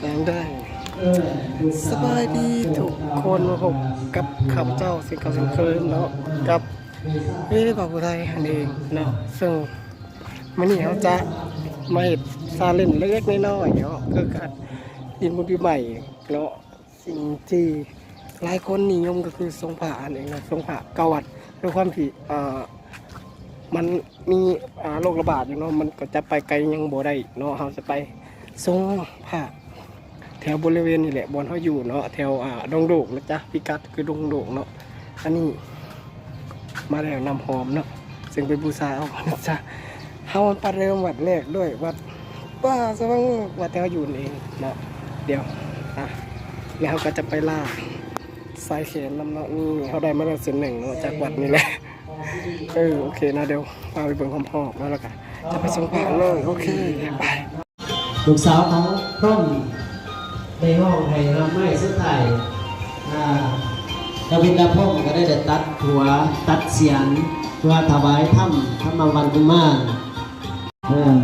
แจ้งได้ สบายดีทุกคนมาพบกับข้าพเจ้าสิงเก่าสิงเคยเนาะกับเอ้บ่าวผู้ไทยอันเองเนาะซึ่งมื้อนี้เขาจะมาเฮ็ดซาเล่นเล็กๆน้อยๆเนาะคือการดินบุญปีใหม่เนาะสิ่งที่หลายคนนิยมก็คือทรงผ้าอันเองนะทรงผ้าเกาวัดด้วยความที่อ่ามันมีโรคระบาดอยู่เนาะมันก็จะไปไกลยังบ่ได้เนาะเราจะไปส่งผ้า แถวบริเวณนี่แหละบอนเขาอยู่เนาะแถวอ่าดงโดกนะจ๊ะพิกัดคือดงโดกเนาะอันนี้มาแล้วนำหอมเนาะซึ่งไปบูชาเอานะจ๊ะเฮาประเริ่มวัดแรกด้วยวัดป้าสว่างวัดแถวอยู่นี่เองเนาะเดี๋ยวอะแล้วก็จะไปล่าสายเขนลำเนาะนี่เขาได้มาแล้วเส้นหนึ่งเนาะจากวัดนี่แหละเออโอเคนะเดี๋ยวพาไปเบิ่งความพอมแล้วละกันจะไปส่งผ่านเลยโอเคไปลูกสาวของพร่อม ในห้องให้เราไม่เสื้อไทยอ่าดาวินดาพ่อมก็ได้แต่ตัดหัวตัดเสียงเพื่อถวายถ้ำธรรมวันกุมารเออ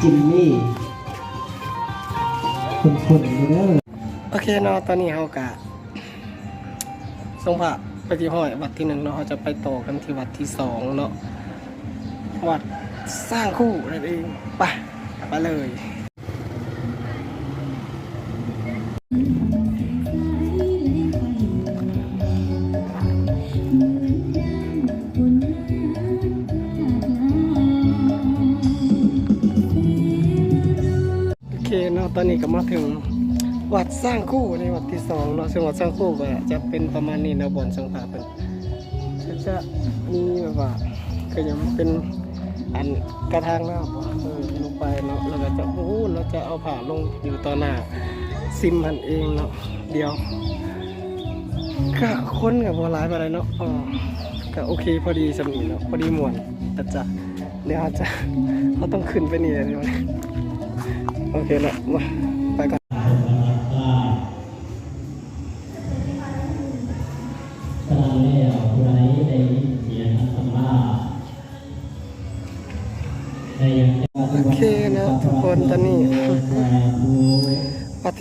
จิมมี่คนๆอยู่เด้อโอเคเนาะตอนนี้เขากะส่งผ่าไปที่ห้อยวัดที่หนึ่งเนาะเขาจะไปต่อกันที่วัดที่สองเนาะวัด สร้างคู่นั่นเองไปไปเลยโอเคเนาะตอนนี้ก็มาถึงวัดสร้างคู่ในวัดที่สองเนาะซึ่งวัดสร้างคู่ก็จะเป็นประมาณนี้เนาะบนสงขลาเป็นจะมีแบบว่าก็ยังเป็น อันกระทางน้ำเออลงไปเนาะเราก็จะโอ้โหเราจะเอาผ่าลงอยู่ต่อหน้าซิมมันเองเนาะเดียวก็ค้นกับบัวร้ายไปเลยเนาะอ๋อก็โอเคพอดีสมีเนาะพอดีมวนแต่จะเดี๋ยวอาจจะเราต้องขึ้นไปนี่เลยเดี๋ยวโอเคละมา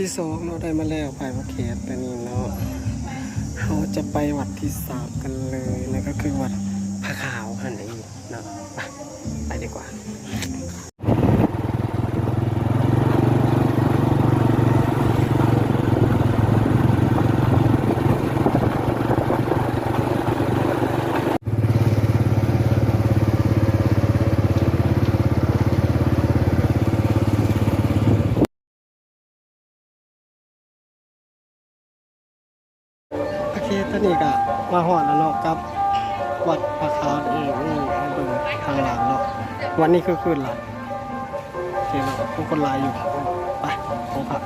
ที่สองเราได้มาแล้วไปวัดเขตแต่นนี้เนาะเราจะไปวัดที่สามกันเลยนะก็คือวัดาวเองนี่ให้ดูทางหลังเนาะวันนี้คือคืนหลังโอเคเนาะทุกคนลายอยู่ไปของผัก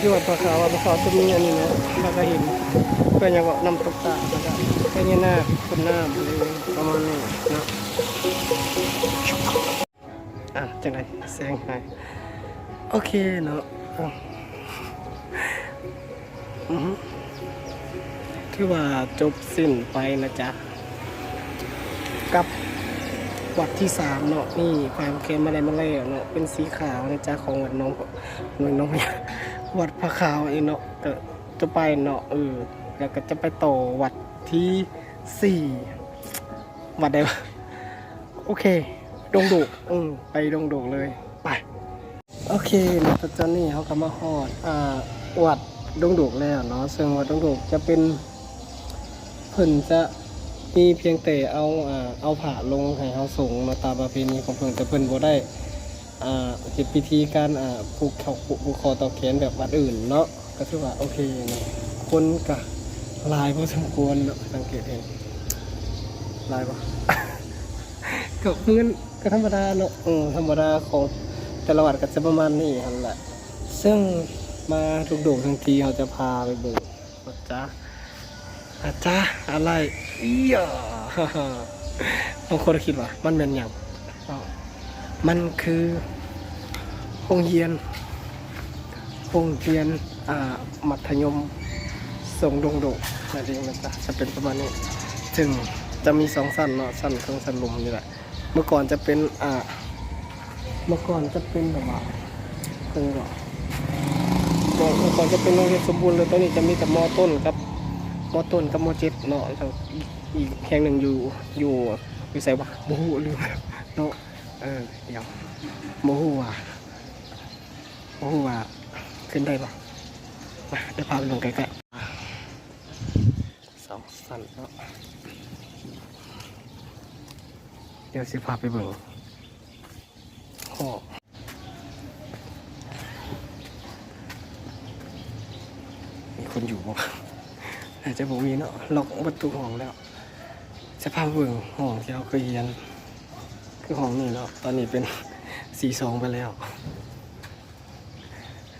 นี่อวัดพระขาวัดพระขาวจะมีอันนี้เนาะเราก็ห็นเพื่อนยังก็นำตกตาแล้วก็แค่นี้หน้าคนหน้าประมาณนี้เนาะอะจังไรแซงไปโอเคเนาะอือว่าจบสิ้นไปนะจ๊ะ กับวัดที่สามเนาะนี่ความเค็มอะไรมาแล้วเนาะเป็นสีขาวนะจ๊ะของวัดน้องหน่วยน้อง วัดพระขาวเองเนาะก็จะไปเนาะเออแล้วก็จะไปต่อวัดที่สี่วัดใดวะโอเค ดงดุอืมไปดงดุเลยไปโอเคเนาะตอนนี้เขาก็มาฮอดอ่าวัดดงดุแล้วเนาะซึ่งวัดดงดุจะเป็นเพิ่นจะมีเพียงแต่เอาอ่าเอาผ่าลงให้เขาส่งมาตามประเพณีของเพิ่นแต่เพิ่นบ่ได้ เฮ็ดพิธีการผูกเขาผูกคอต่อแขนแบบวัดอื่นเนาะก็ถือว่าโอเคเนาะคนก็หลายพอสมควรเนาะสังเกตเองลายปะก็เงินก็ธรรมดาเนาะอืมธรรมดาของแต่ละวัดก็จะประมาณนี้หั่นแหละซึ่งมาทุกโด่งทั้งทีเขาจะพาไปเบิ่งว่าจ้าอาจ้าอะไรอีหยาบางคนคิดว่ามันเป็นอย่างอ้าว มันคือโรงเรียนโรงเรียนมัธยมทรงดงโดนั่นเองนะจ๊ะจะเป็นประมาณนี้ซึ่งจะมีสองสั้นเนาะสั้นเครื่องสั้นลมนี่แหละ เมื่อก่อนจะเป็นอ่าเมื่อก่อนจะเป็นแบบว่าเออหรอเมื่อก่อนจะเป็นโรงเรียนสมบูรณ์เลยตอนนี้จะมีแต่มอต้นกับมอต้นกับมอเจ็ดเนาะอีกอีกแห่งหนึ่งอยู่อยู่อยู่ไสวะโมหูลืมเนาะ เออ เดี๋ยวโมหูว่าโมหูว่าขึ้นได้ปะมาเดี๋ยวพาไปลงใกล้ๆสองสั้นเนาะเดี๋ยวสิพาไปเบิ่งหอมีคนอยู่บ่อาจจะบ่มีเนาะล็อกประตูห้องแล้ว จะพาเบิ่งห้องที่เราเคยเรียน คือห้องนี้เนาะตอนนี้เป็นสีสองไปแล้ว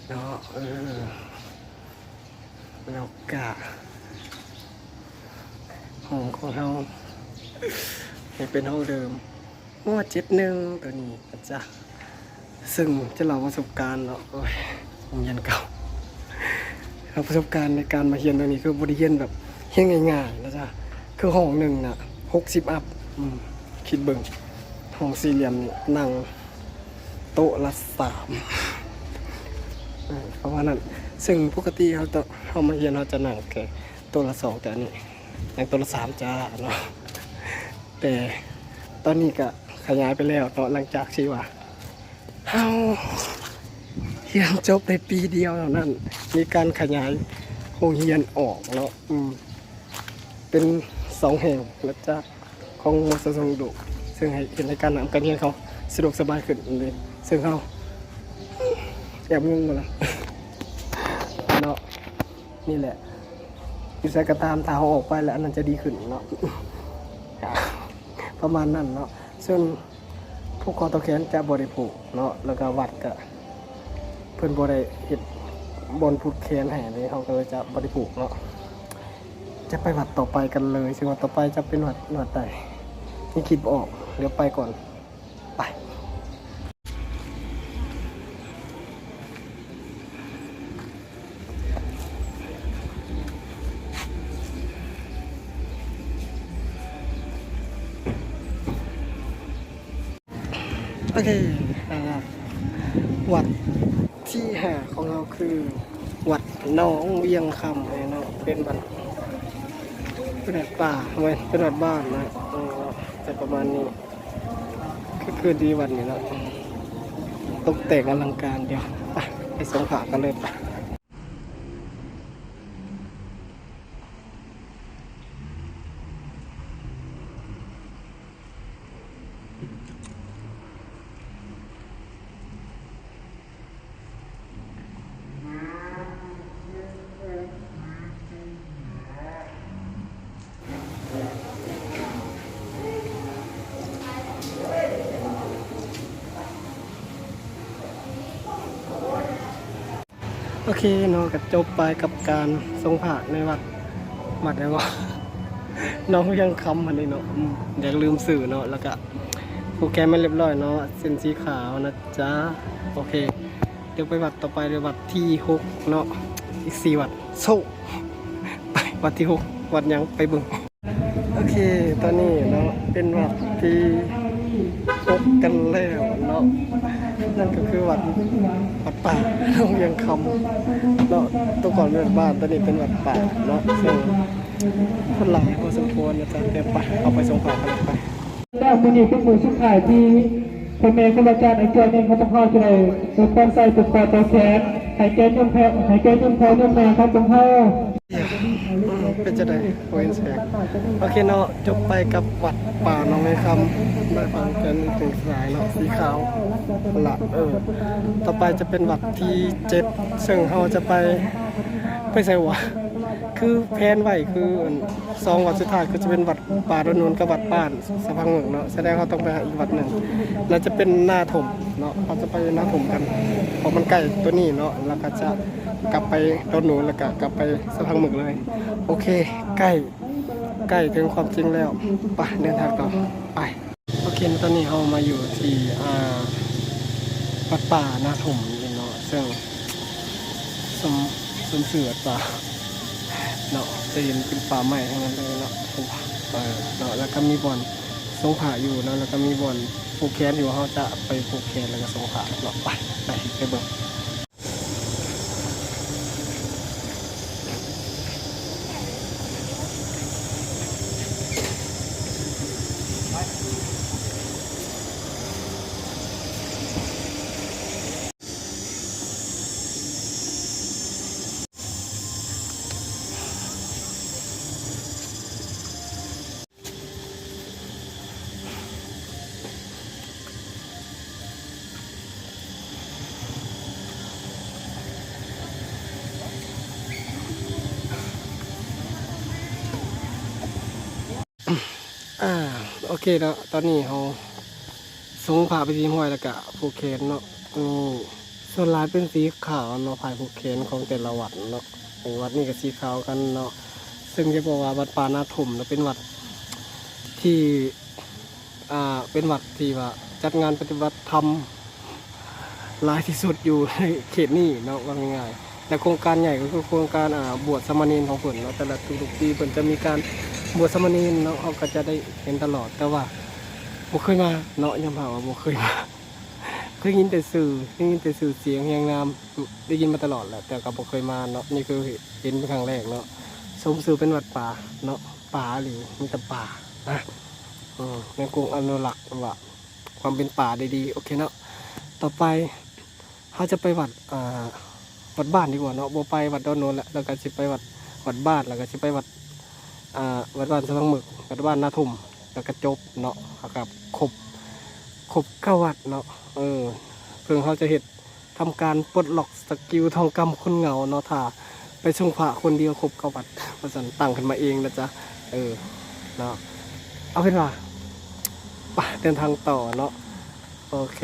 เนาะเออแล้วกะห้องของเราให้เป็นห้องเดิมงวดเจ็ดหนึ่งตัวนี้จ๊ะซึ่งจะเล่าประสบการณ์เนาะโอ้ยผมเรียนเก่าเราประสบการณ์ในการมาเรียนตัวนี้คือบริเรียนแบบเฮียนง่ายๆนะจ๊ะคือห้องหนึ่งน่ะหกสิบอัพคิดเบิ่ง ห้องสี่เหลี่ยมนั่งโต๊ะละสามเออประมานั้นซึ่งปกติเขาต้องเขามาเรียนเขาจะนั่งแค่โต๊ะละสองแต่อันนี่นั่งโต๊ะละสามจ้าเนาะแต่ตอนนี้ก็ขยายไปแล้วเนาะหลังจากที่ว่าเฮาเรียนจบในปีเดียวเท่านั้น มีการขยายโรงเรียนออกแล้วอืมเป็นสองแห่งแล้วจ้ะของมสสงดุ ซึ่งให้เห็นในการนำการเรียนเขาสะดวกสบายขึ้นเลย ซึ่งเขาแอบงงหมดละเนาะนี่แหละอยู่ใส่กระตามทาเขาออกไปแล้วอันนั้นจะดีขึ้นเนาะประมาณนั้นเนาะซึ่งผู้คอตะแขนจะบริผูกเนาะแล้วก็วัดก็เพื่อนบริเห็ดบนผูกแขนให้เลยเขาก็เลยจะบริผูกเนาะจะไปวัดต่อไปกันเลยซึ่งวัดต่อไปจะเป็นวัดวัดใดนี่คิดออก เดี๋ยวไปก่อน ไป โอเคอ่าวัดที่หาของเราคือวัดหน้องเวียงคำเลยเนาะเป็นวัดเป็นวัดป่าเว้ยเป็นวัดบ้านนะเออจะประมาณนี้ คือคือดีวันนี้เนาะตกแต่งอลังการเดียวไปไปสงขากันเลยไป โอเคเนาะก็จบไปกับการทรงผ่าในวัดวัดอะไรวะน้องยังคำอันนี้เนาะอืมอยากลืมสื่อเนาะแล้วก็โปรแกรมไม่เรียบร้อยเนาะเส้นสีขาวนะจ๊ะโอเค เดี๋ยวไปวัดต่อไปเดี๋ยววัดที่หกเนาะอีกสี่วัดโซ่ไปวัดที่หกวัดยังไปบึงโอเคตอนนี้เนาะเป็นวัดที่หกกันแล้วเนาะ นั่นก็คือวัดวัดป่าโรงเรียนคำเนาะตัวก่อนเป็นวัดบ้านตอนนี้เป็นวัดป่าเนาะซึ่งคนหลายพอสมควรนะจ๊ะเดี๋ยวไปเอาไปสงผ่ากันไปเจ้าคนนี้เป็นมือสุดท้ายที่คนเมย์คนอาจารย์ไอ้เจ้าเนี่ยเขาต้องเข้าใจสุดต้นใส่สุดคอตัวแขนหายใจยุ่มแพ้หายใจยุ่มแพ้ยุ่มแม่ครับตรงเข้า เป็นจะได้โอ้นแสงโอเคเนาะจบไปกับวัดป่าหน้องไม้คำได้ฟังกันถึงสายเนาะสีขาวละเออต่อไปจะเป็นวัดที่เจ็ดซึ่งเราจะไปไปใส่วะ คือแพนไว้คือสองวัดสุดท้ายคือจะเป็นวัดป่าดอนนนกับวัดบ้านสะพังเหมืองเนาะแสดงเขาต้องไปหาอีกวัดหนึ่งแล้วจะเป็นหน้าถมเนาะเขาจะไปหน้าถมกันเพราะมันใกล้ตัวนี้เนาะแล้วก็จะกลับไปดอนนูนแล้วก็กลับไปสะพังเหมืองเลย โอเค ใกล้ใกล้ถึงความจริงแล้วไปเดินทางต่อไปโอเคตอนนี้เรามาอยู่ที่วัดป่าหน้าถมเนาะซึ่งสมสมเสือป่า เนาะจะเห็นเป็นป่าใหม่ทั้งนั้นเลยเนาะเออเนาะแล้วก็มีบ่อนสงขาอยู่เนาะแล้วก็มีบ่อนผูกแขนอยู่เขาจะไปผูกแขนแล้วก็สงขาเนาะไปไปไปเบิ่ง โอเคเนาะตอนนี้เขาทรงผาไปที่ห้อยแล้วก็ผูกแขนเนาะอืมส่วนลายเป็นสีขาวเนาะผายผูกแขนของแต่ละวัดเนาะวัดนี้ก็สีขาวกันเนาะซึ่งจะบอกว่าวัดป่านาถมเนาะเป็นวัดที่อ่าเป็นวัดที่ว่าจัดงานปฏิบัติธรรมหลายที่สุดอยู่ในเขตนี้เนาะว่าง่ายๆแต่โครงการใหญ่ก็คือโครงการอ่าบวชสามเณรของเพิ่นเนาะแต่ละทุกๆปีเพิ่นจะมีการ บวชสมณรเนาะเขาก็จะได้เห็นตลอดแต่ว่าบ่เคยมาเนาะยังพาว่าบ่เคยมาเคยยินแต่สื่อได้ยินแต่สื่อเสียงเรียงนามได้ยินมาตลอดแหละแต่ก็บ่เคยมาเนาะนี่คือเห็นเป็นครั้งแรกเนาะสมสื่อเป็นวัดป่าเนาะป่าหรือมีแต่ป่านะอืมในกรุงอนุรักษ์ว่าความเป็นป่าได้ดีโอเคเนาะต่อไปเขาจะไปวัดอ่าวัดบ้านดีกว่าเนาะโบไปวัดดอนโนนแหละแล้วก็จะไปวัดวัดบ้านแล้วก็จะไปวัด อ่าวัดบ้านสะพังหมึกวัดบ้านนาทุ่มแล้วก็จบเนาะกับครบครบเก้าวัดเนาะเออเพิ่งเขาจะเห็ดทำการปลดล็อกสกิลทองกำคนเหงาเนาะถ้าไปชงพระคนเดียวครบเก้าวัดประสันตั้งขึ้นมาเองนะจ๊ะเออเนาะเอาเป็นว่าไปเดินทางต่อเนาะโอเค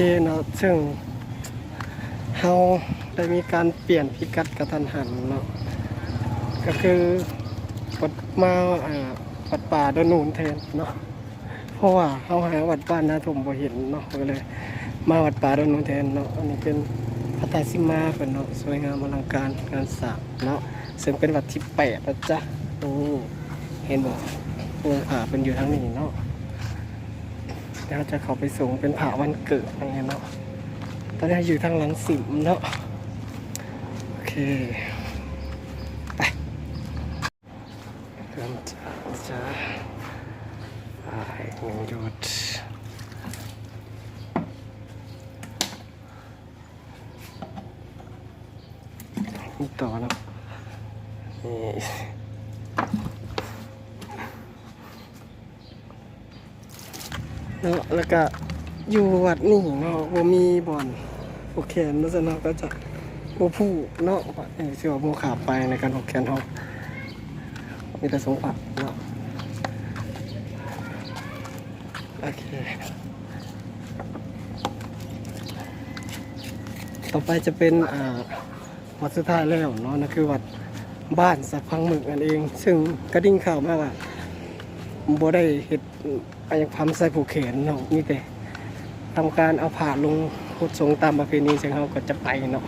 เคเนาะซึ่งเราได้มีการเปลี่ยนพิกัดกระทันหันเนาะก็คือวัดมาอ่าวัดป่าดอนนูนแทนเนาะเพราะว่าเขาหาวัดบ้านนาถมบ่เห็นเนาะก็เลย มาวัดป่าดอนนูนแทนเนาะอันนี้เป็นพระตาซิมาเป็นเนาะสวยงามอลังการงานสร้างเนาะซึ่งเป็นวัดที่แปดนะจ๊ะนี่เห็นบอกองค์ผาเป็นอยู่ทั้งนี้เนาะ เดี๋ยวจะเขาไปส่งเป็นผ่าวันเกิดอะไรเนาะตอนนี้อยู่ทางหลังสิมเนาะโอเคไปเริ่มจากจะไปหนึ่งหยุดต่อเนาะนี่ เนาะแล้วก็อยู่วัดนี่เนาะบ่มีบ่อนโอเคเนาะฉะนั้นก็จะบ่ผู้เนาะว่าเออสิว่าบ่ขาไปในการหกแขนเฮามีแต่สงผักเนาะโอเคต่อไปจะเป็นอ่าวัดสุดท้ายแล้วเนาะนั่นคือวัดบ้านสักพังหมึกนั่นเอง ซึ่งกระดิ่งข่าวมาว่าบ่ได้เฮ็ด อายังพัมใส่ผูกแขนเนาะมีแต่ทำการเอาผ่าลงพุทธสงฆ์ตามประเพณีซึ่งเขาก็จะไปเนาะ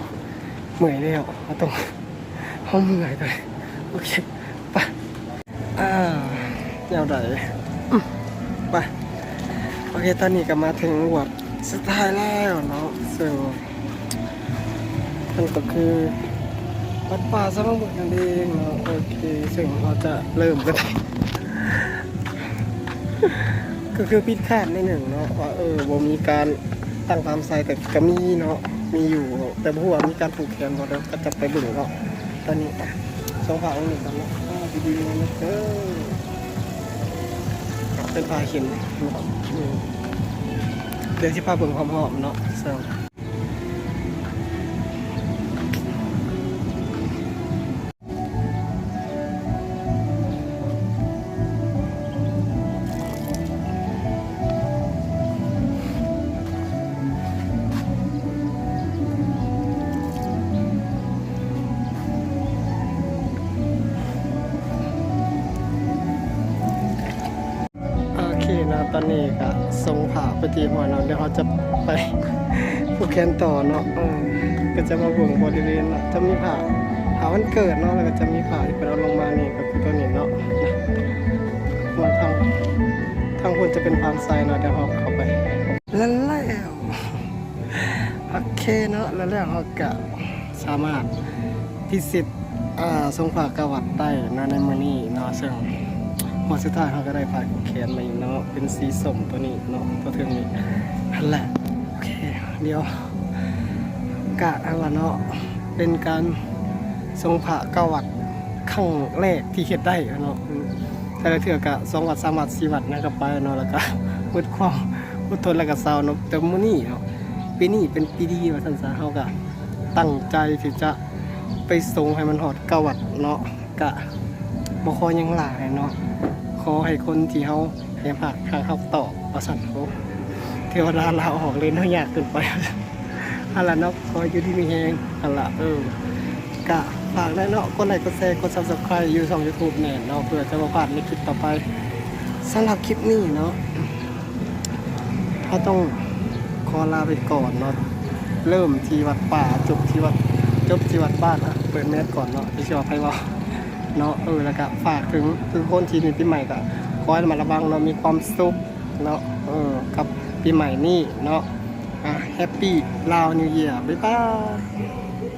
เหมื่อยแล้วเขาต้องเขาเมื่อยเลยโอเคไปอ่าแนวไหนไปโอเคตอนนี้ก็มาถึงวัดสุดท้ายแล้วเนาะซึ่งมันก็คือวัดป่าสะพังบุตรนั่นเองเนาะโอเคซึ่งเราจะเริ่มกัน ก็คือพิดคาดในหนึ่งเนาะว่าเออบ่มีการตั้งตามไซแต่ก็มีเนาะมีอยู่แต่พว่ามีการผูกแขนบ่เด้อก็จะไปบิ่งเนาะตอนนี้สองฝาองหนึ่งกันเนาะดีๆนะเออเป็นผ้าเข็นนะครับอืมเดี๋ยวที่ผ้าเบิ่งหอมๆเนาะซึ่งโผ่าไปทีหอยเนาะเดี๋ยวเขาจะไปผูกแขนต่อเนาะเออก็จะมาบ่งบริเวณเนาะจะมีผ่าผ่าวันเกิดเนาะแล้วก็จะมีผ่าที่เป็นเอาลงมานี่ก็คือตัวนี้เนาะนะมาทางทางคนจะเป็นพานไซเนาะเดี๋ยวเขาเข้าไปแล้วแล้วโอเคเนาะแล้วแล้วเขาก็สามารถพิสิทธิ์อ่าทรงผ่ากวัดได้เนาะในมือนี้เนาะซึ่ง หมดสุดท้ายเขาก็ได้ผ่านแขนมาอีกเนาะเป็นสีส้มตัวนี้เนาะตัวเทืองนี้นั่นแหละโอเคเดี๋ยวกะอันละเนาะเป็นการทรงผ่ากวัดขั้งแรกที่เฮ็ดได้เนาะแต่ละเทือกะสองวัดสามวัดสี่วัดนะก็ไปเนาะแล้วก็มืดความมืดทนแล้วก็เศร้าเนาะแต่มื้อนี้เนาะปีนี้เป็นปีดีว่าซั่นซะเฮาก็ตั้งใจที่จะไปส่งให้มันฮอดเก้าวัดเนาะกะบ่ขอยังหลายเนาะ ขอให้คนที่เขาให้ผักทางเขาตอบประสันเขาเทวดาลาออกเลยเนาะอยากเกินไปอะล่ะเนาะขออยู่ที่มีแหงอะล่ะเออกะฝากได้เนาะกดไลค์กดแชร์กด subscribe อยู่ช่อง YouTube แน่เนาะเพื่อจะมาพลาดในคลิปต่อไปสำหรับคลิปนี้เนาะเขาต้องขอลาไปก่อนเนาะเริ่มที่วัดป่าจบที่วัดจบที่วัดบ้านอะเปิดแมสก่อนเนาะที่ชอบให้ว่า เนาะเออแล้วก็ฝากถึงทุกคนที่มีปีใหม่ก็ขอให้ระมาระวังเนาะมีความสุขเนาะเออกับปีใหม่นี่เนาะอะแฮปปี้ลาวนิวเยียร์บ๊ายบาย